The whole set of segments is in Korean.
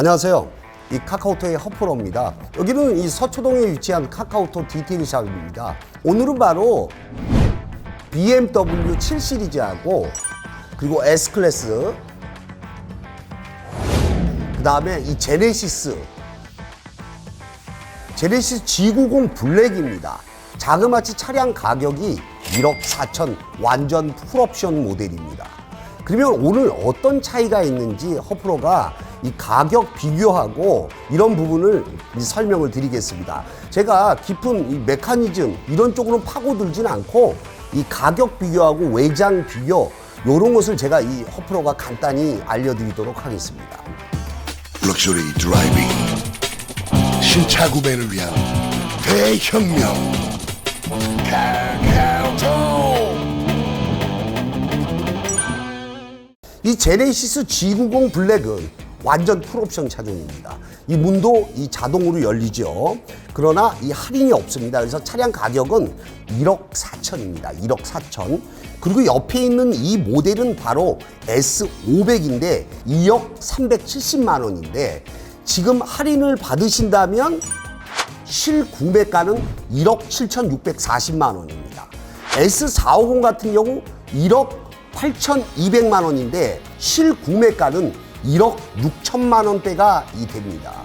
안녕하세요. 이 카카오톡의 허프로입니다. 여기는 이 서초동에 위치한 카카오톡 디테일샵입니다. 오늘은 바로 BMW 7 시리즈하고 그리고 S 클래스 그 다음에 이 제네시스 제네시스 G90 블랙입니다. 자그마치 차량 가격이 1억 4천 완전 풀옵션 모델입니다. 그러면 오늘 어떤 차이가 있는지 허프로가 이 가격 비교하고 이런 부분을 이 설명을 드리겠습니다. 제가 깊은 이 메커니즘 이런 쪽으로 파고들진 않고 이 가격 비교하고 외장 비교 이런 것을 제가 이 허프로가 간단히 알려드리도록 하겠습니다. 럭셔리 드라이빙 신차 구매를 위한 대혁명 이 제네시스 G90 블랙은 완전 풀옵션 차종입니다. 이 문도 이 자동으로 열리죠. 그러나 이 할인이 없습니다. 그래서 차량 가격은 1억 4천입니다. 1억 4천. 그리고 옆에 있는 이 모델은 바로 S500인데 2억 370만 원인데 지금 할인을 받으신다면 실구매가는 1억 7,640만 원입니다. S450 같은 경우 1억 8,200만 원인데 실구매가는 1억 6천만 원대가 이 됩니다.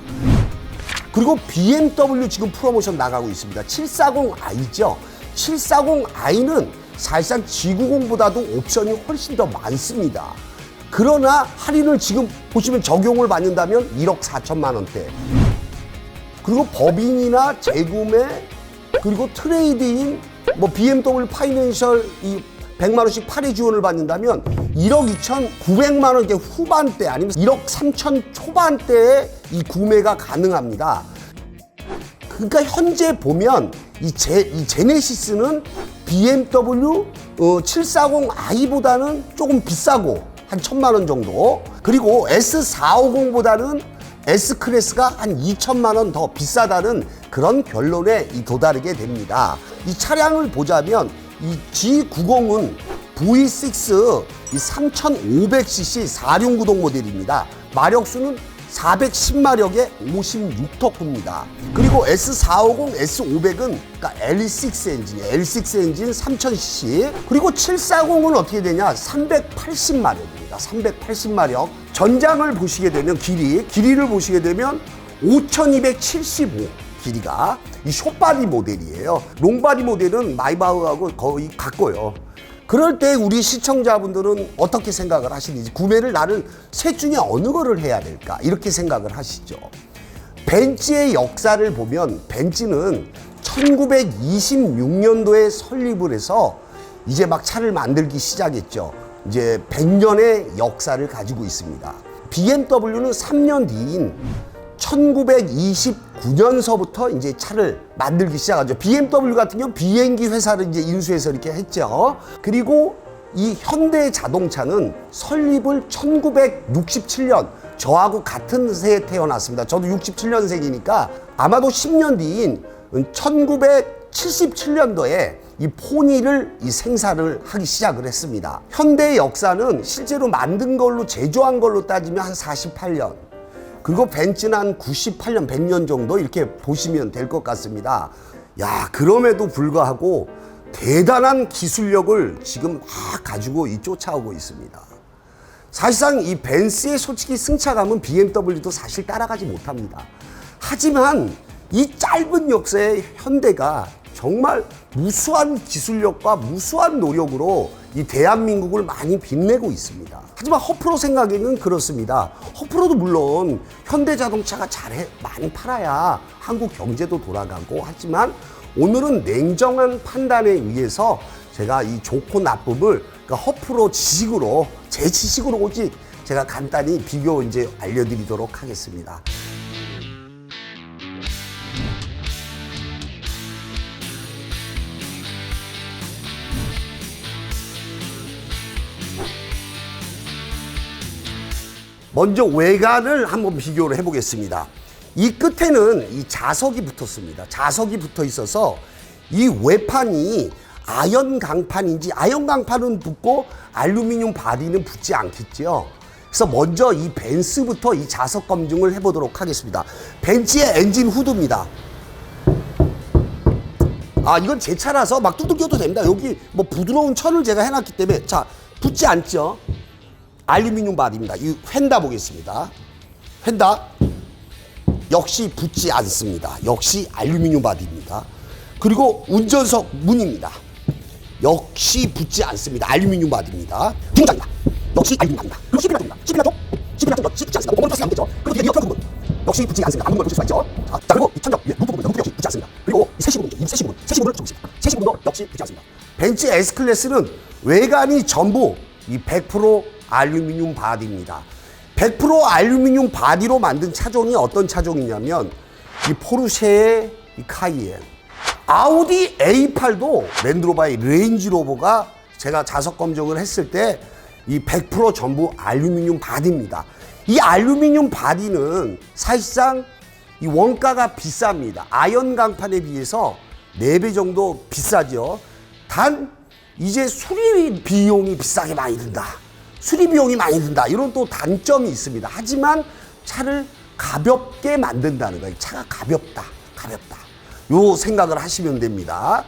그리고 BMW 지금 프로모션 나가고 있습니다. 740i죠. 740i는 사실상 G90보다도 옵션이 훨씬 더 많습니다. 그러나 할인을 지금 보시면 적용을 받는다면 1억 4천만 원대. 그리고 법인이나 재구매 그리고 트레이드인 뭐 BMW 파이낸셜 이 100만 원씩 팔이 지원을 받는다면 1억 2,900만 원 후반대 아니면 1억 3천 초반대에 이 구매가 가능합니다. 그러니까 현재 보면 이, 제, 이 제네시스는 BMW 어, 740i보다는 조금 비싸고 한 천만 원 정도 그리고 S450보다는 S 클래스가 한 2천만 원 더 비싸다는 그런 결론에 이 도달하게 됩니다. 이 차량을 보자면 이 G90은 V6 이 3500cc 4륜구동 모델입니다. 마력수는 410마력의 56터크입니다. 그리고 S450, S500은 그러니까 L6 엔진, L6 엔진 3000cc. 그리고 740은 어떻게 되냐? 380마력입니다. 380마력. 전장을 보시게 되면 길이, 길이를 보시게 되면 5275. 길이가 이 숏바디 모델이에요. 롱바디 모델은 마이바흐하고 거의 같고요. 그럴 때 우리 시청자분들은 어떻게 생각을 하시는지 구매를 나를 셋 중에 어느 거를 해야 될까 이렇게 생각을 하시죠. 벤츠의 역사를 보면 벤츠는 1926년도에 설립을 해서 이제 막 차를 만들기 시작했죠. 이제 100년의 역사를 가지고 있습니다. BMW는 3년 뒤인 1929년서부터 이제 차를 만들기 시작하죠. BMW 같은 경우 비행기 회사를 이제 인수해서 이렇게 했죠. 그리고 이 현대 자동차는 설립을 1967년 저하고 같은 해에 태어났습니다. 저도 67년생이니까 아마도 10년 뒤인 1977년도에 이 포니를 이 생산을 하기 시작을 했습니다. 현대의 역사는 실제로 만든 걸로 제조한 걸로 따지면 한 48년. 그리고 벤츠는 한 98년, 100년 정도 이렇게 보시면 될 것 같습니다. 야, 그럼에도 불구하고 대단한 기술력을 지금 막 가지고 이 쫓아오고 있습니다. 사실상 이 벤츠의 솔직히 승차감은 BMW도 사실 따라가지 못합니다. 하지만 이 짧은 역사의 현대가 정말 무수한 기술력과 무수한 노력으로 이 대한민국을 많이 빛내고 있습니다. 하지만 허프로 생각에는 그렇습니다. 허프로도 물론 현대 자동차가 잘 해 많이 팔아야 한국 경제도 돌아가고 하지만 오늘은 냉정한 판단에 의해서 제가 이 좋고 나쁨을 그러니까 허프로 지식으로 제 지식으로 오직 제가 간단히 비교 이제 알려드리도록 하겠습니다. 먼저 외관을 한번 비교를 해보겠습니다. 이 끝에는 이 자석이 붙었습니다. 자석이 붙어 있어서 이 외판이 아연 강판인지 아연 강판은 붙고 알루미늄 바디는 붙지 않겠죠. 그래서 먼저 이 벤츠부터 이 자석 검증을 해보도록 하겠습니다. 벤츠의 엔진 후드입니다. 아 이건 제 차라서 막 껴도 됩니다. 여기 뭐 부드러운 천을 제가 해놨기 때문에 자 붙지 않죠. 알루미늄 바디입니다. 이 휀다 보겠습니다. 휀다 역시 붙지 않습니다. 역시 알루미늄 바디입니다. 그리고 운전석 문입니다. 역시 붙지 않습니다. 알루미늄 바디입니다. 등장입니다. 역시 알루미늄 바디입니다. 그리고 시피라토입니다. 시피라토 시피라토 역시 붙지 않습니다. 탓이 안 되죠. 그리고 뒤에 이어폰 부분 역시 붙지 않습니다. 방금 걸 보실 수가 있죠. 자, 자 그리고 이 천정 위에 루프 부분 루프 역시 붙지 않습니다. 그리고 이 세시 부분 이 세시 부분 세시 부분을 좀 있습니다. 세시 부분도 역시 붙지 않습니다. 벤츠 S 클래스는 외관이 전부 이 100% 알루미늄 바디입니다. 100% 알루미늄 바디로 만든 차종이 어떤 차종이냐면 이 포르쉐의 이 카이엔, 아우디 A8도 랜드로버의 레인지로버가 제가 자석 검증을 했을 때 이 100% 전부 알루미늄 바디입니다. 이 알루미늄 바디는 사실상 이 원가가 비쌉니다. 아연 강판에 비해서 4배 정도 비싸죠. 단 이제 수리 비용이 비싸게 많이 든다. 수리 비용이 많이 든다. 이런 또 단점이 있습니다. 하지만 차를 가볍게 만든다는 거예요. 차가 가볍다. 가볍다. 요 생각을 하시면 됩니다.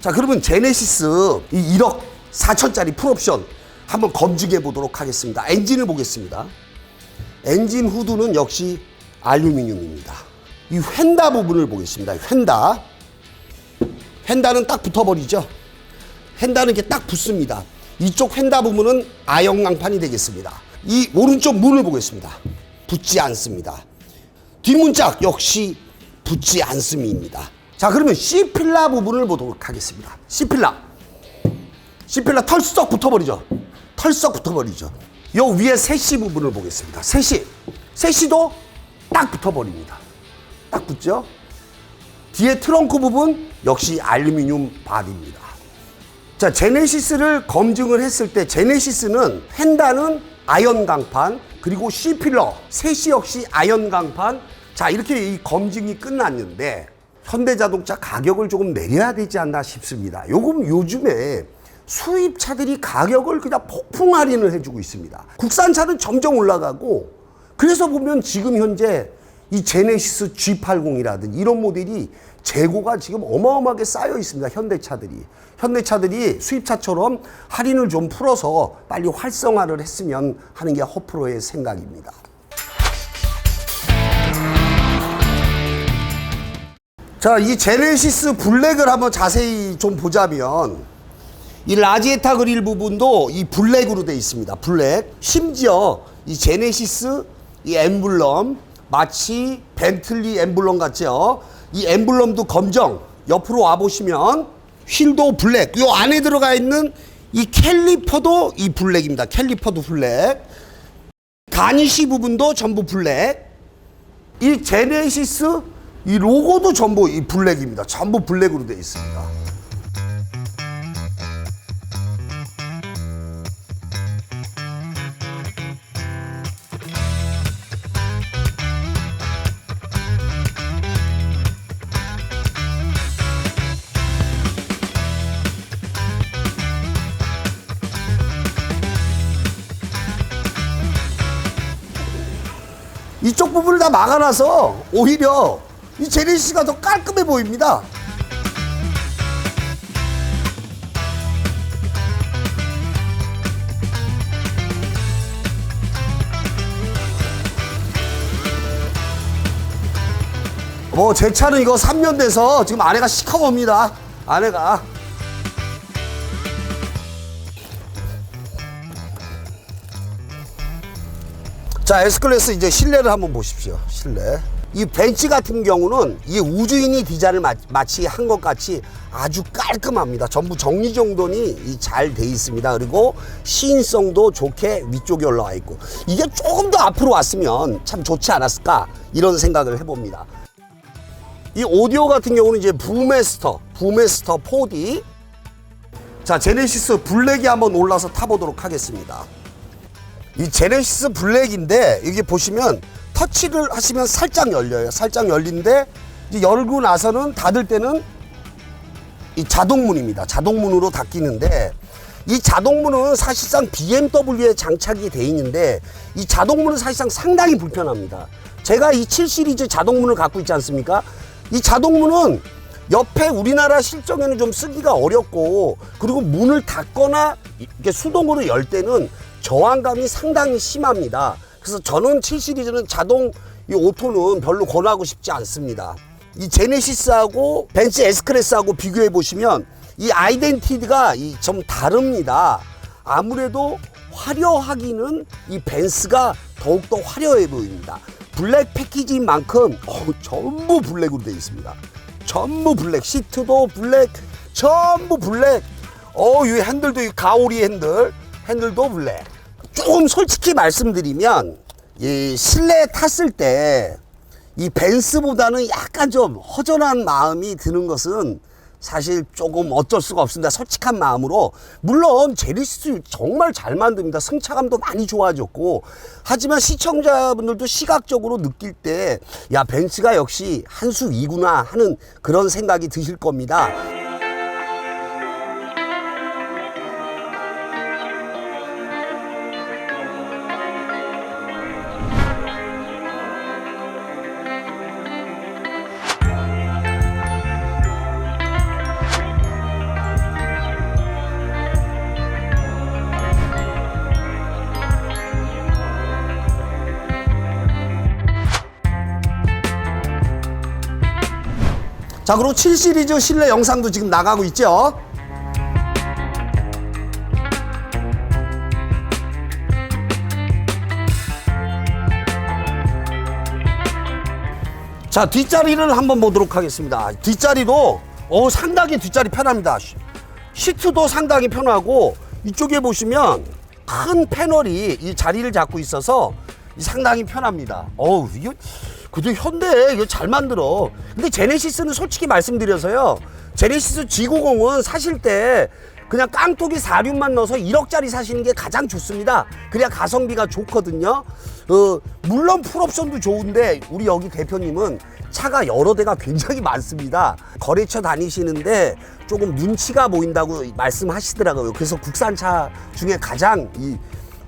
자, 그러면 제네시스 이 1억 4천짜리 풀옵션 한번 검증해 보도록 하겠습니다. 엔진을 보겠습니다. 엔진 후드는 역시 알루미늄입니다. 이 휀다 부분을 보겠습니다. 휀다. 휀다는 딱 붙어버리죠. 휀다는 이렇게 딱 붙습니다. 이쪽 휀다 부분은 아연 강판이 되겠습니다. 이 오른쪽 문을 보겠습니다. 붙지 않습니다. 뒷문짝 역시 붙지 않습니다. 자, 그러면 C필라 부분을 보도록 하겠습니다. C필라. C필라 털썩 붙어버리죠. 털썩 붙어버리죠. 요 위에 세시 부분을 보겠습니다. 세시. 세시도 딱 붙어버립니다. 딱 붙죠? 뒤에 트렁크 부분 역시 알루미늄 바디입니다. 자, 제네시스를 검증을 했을 때 제네시스는 펜다는 아연 강판 그리고 C 필러 셋이 역시 아연 강판 자 이렇게 이 검증이 끝났는데 현대자동차 가격을 조금 내려야 되지 않나 싶습니다. 요금 요즘에 수입차들이 가격을 그냥 폭풍 할인을 해주고 있습니다. 국산차는 점점 올라가고 그래서 보면 지금 현재 이 제네시스 G80이라든지 이런 모델이 재고가 지금 어마어마하게 쌓여 있습니다. 현대차들이. 현대차들이 수입차처럼 할인을 좀 풀어서 빨리 활성화를 했으면 하는 게 허프로의 생각입니다. 자, 이 제네시스 블랙을 한번 자세히 좀 보자면 이 라지에타 그릴 부분도 이 블랙으로 되어 있습니다. 블랙. 심지어 이 제네시스 이 엠블럼 마치 벤틀리 엠블럼 같죠. 이 엠블럼도 검정. 옆으로 와 보시면 휠도 블랙. 요 안에 들어가 있는 이 캘리퍼도 이 블랙입니다. 캘리퍼도 블랙. 가니시 부분도 전부 블랙. 이 제네시스 이 로고도 전부 이 블랙입니다. 전부 블랙으로 되어 있습니다. 이쪽 부분을 다 막아놔서 오히려 이 제네시스가 더 깔끔해 보입니다. 뭐 제 차는 이거 3년 돼서 지금 아내가 시커멉니다. 아내가. 자, S클래스 이제 실내를 한번 보십시오. 실내. 이 벤츠 같은 경우는 이 우주인이 디자인을 마, 마치 한 것 같이 아주 깔끔합니다. 전부 정리정돈이 잘 돼 있습니다. 그리고 시인성도 좋게 위쪽에 올라와 있고 이게 조금 더 앞으로 왔으면 참 좋지 않았을까 이런 생각을 해봅니다. 이 오디오 같은 경우는 이제 부메스터, 부메스터 4D. 자, 제네시스 블랙이 한번 올라서 타보도록 하겠습니다. 이 제네시스 블랙인데 여기 보시면 터치를 하시면 살짝 열려요. 살짝 열린데 열고 나서는 닫을 때는 이 자동문입니다. 자동문으로 닫히는데 이 자동문은 사실상 BMW에 장착이 돼 있는데 이 자동문은 사실상 상당히 불편합니다. 제가 이 7 시리즈 자동문을 갖고 있지 않습니까? 이 자동문은 옆에 우리나라 실정에는 좀 쓰기가 어렵고 그리고 문을 닫거나 이렇게 수동으로 열 때는 저항감이 상당히 심합니다. 그래서 저는 7 시리즈는 자동 이 오토는 별로 권하고 싶지 않습니다. 이 제네시스하고 벤츠 S클래스하고 비교해 보시면 이 아이덴티티가 이 좀 다릅니다. 아무래도 화려하기는 이 벤츠가 더욱더 화려해 보입니다. 블랙 패키지인 만큼 어, 전부 블랙으로 되어 있습니다. 전부 블랙 시트도 블랙 전부 블랙 어 이 핸들도 이 가오리 핸들 핸들도 블랙 조금 솔직히 말씀드리면 이 실내에 탔을 때 이 벤츠보다는 약간 좀 허전한 마음이 드는 것은 사실 조금 어쩔 수가 없습니다. 솔직한 마음으로. 물론 제리스 정말 잘 만듭니다. 승차감도 많이 좋아졌고. 하지만 시청자분들도 시각적으로 느낄 때, 야, 벤츠가 역시 한 수 위구나 하는 그런 생각이 드실 겁니다. 자, 그리고 7 시리즈 실내 영상도 지금 나가고 있죠. 자, 뒷자리를 한번 보도록 하겠습니다. 뒷자리도 어, 상당히 뒷자리 편합니다. 시- 시트도 상당히 편하고 이쪽에 보시면 큰 패널이 이 자리를 잡고 있어서 상당히 편합니다. 어우, 이거 그래도 현대 이거 잘 만들어. 근데 제네시스는 솔직히 말씀드려서요. 제네시스 G90은 사실 때 그냥 깡통이 4륜만 넣어서 1억짜리 사시는 게 가장 좋습니다. 그래야 가성비가 좋거든요. 어, 물론 풀옵션도 좋은데 우리 여기 대표님은 차가 여러 대가 굉장히 많습니다. 거래처 다니시는데 조금 눈치가 보인다고 말씀하시더라고요. 그래서 국산차 중에 가장 이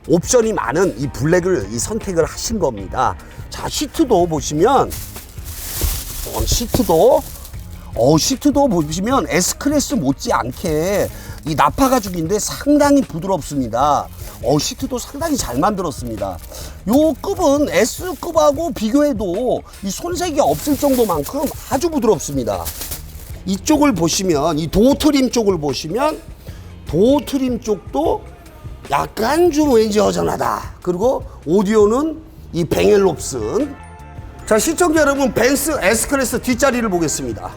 옵션이 많은 이 블랙을 이 선택을 하신 겁니다. 자, 시트도 보시면 어, 시트도 어, 시트도 보시면 S클래스 못지않게 이 나파 가죽인데 상당히 부드럽습니다. 어, 시트도 상당히 잘 만들었습니다. 요 급은 S급하고 비교해도 이 손색이 없을 정도만큼 아주 부드럽습니다. 이쪽을 보시면 이 도어 트림 쪽을 보시면 도어 트림 쪽도 약간 좀 왠지 허전하다. 그리고 오디오는 이 뱅엘 롭슨. 자 시청자 여러분 벤츠 S클래스 뒷자리를 보겠습니다.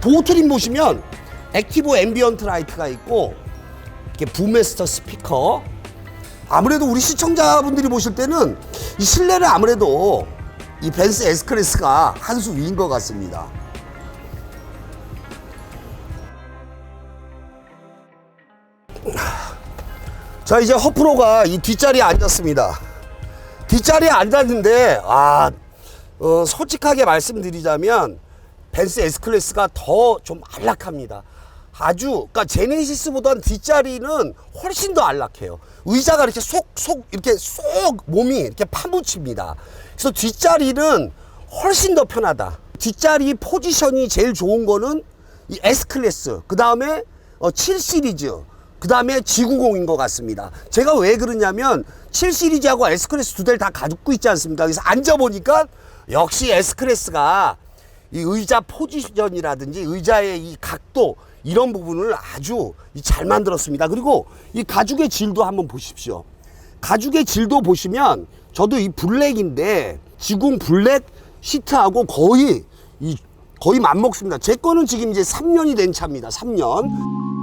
도어 트림 보시면 액티브 앰비언트 라이트가 있고 이렇게 부메스터 스피커. 아무래도 우리 시청자분들이 보실 때는 이 실내를 아무래도 이 벤츠 S클래스가 한 수 위인 것 같습니다. 자 이제 허프로가 이 뒷자리에 앉았습니다. 뒷자리에 앉았는데 아 어, 솔직하게 말씀드리자면 벤츠 S 클래스가 더 좀 안락합니다. 아주 그러니까 제네시스보다는 뒷자리는 훨씬 더 안락해요. 의자가 이렇게 쏙쏙 이렇게 쏙 몸이 이렇게 파묻힙니다. 그래서 뒷자리는 훨씬 더 편하다. 뒷자리 포지션이 제일 좋은 거는 이 S 클래스. 그 다음에 어, 7 시리즈. 그 다음에 G90인 것 같습니다. 제가 왜 그러냐면 7 시리즈하고 S 클래스 두 대를 다 가지고 있지 않습니까? 그래서 앉아보니까 역시 S 클래스가 이 의자 포지션이라든지 의자의 이 각도 이런 부분을 아주 이잘 만들었습니다. 그리고 이 가죽의 질도 한번 보십시오. 가죽의 질도 보시면 저도 이 블랙인데 지금 블랙 시트하고 거의 이 거의 맞먹습니다. 제 거는 지금 이제 3년이 된 차입니다. 3년.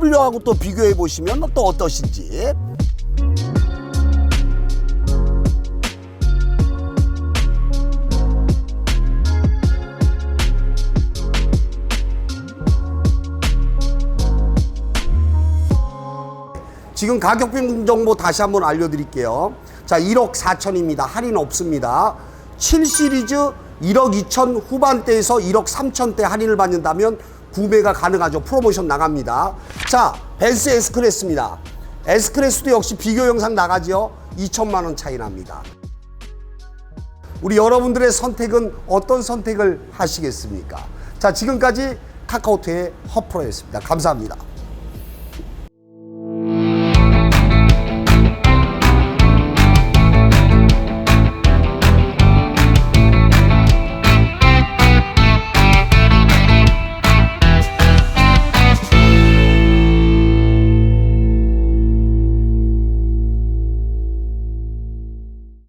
BMW하고 또 비교해 보시면 또 어떠신지. 지금 가격 정보 다시 한번 알려드릴게요. 자, 1억 4천입니다. 할인 없습니다. 7 시리즈 1억 2천 후반대에서 1억 3천대 할인을 받는다면 구매가 가능하죠. 프로모션 나갑니다. 자, 벤츠 S클래스입니다. S클래스도 역시 비교 영상 나가죠. 2천만 원 차이 납니다. 우리 여러분들의 선택은 어떤 선택을 하시겠습니까? 자, 지금까지 카카오톡의 허프로였습니다. 감사합니다.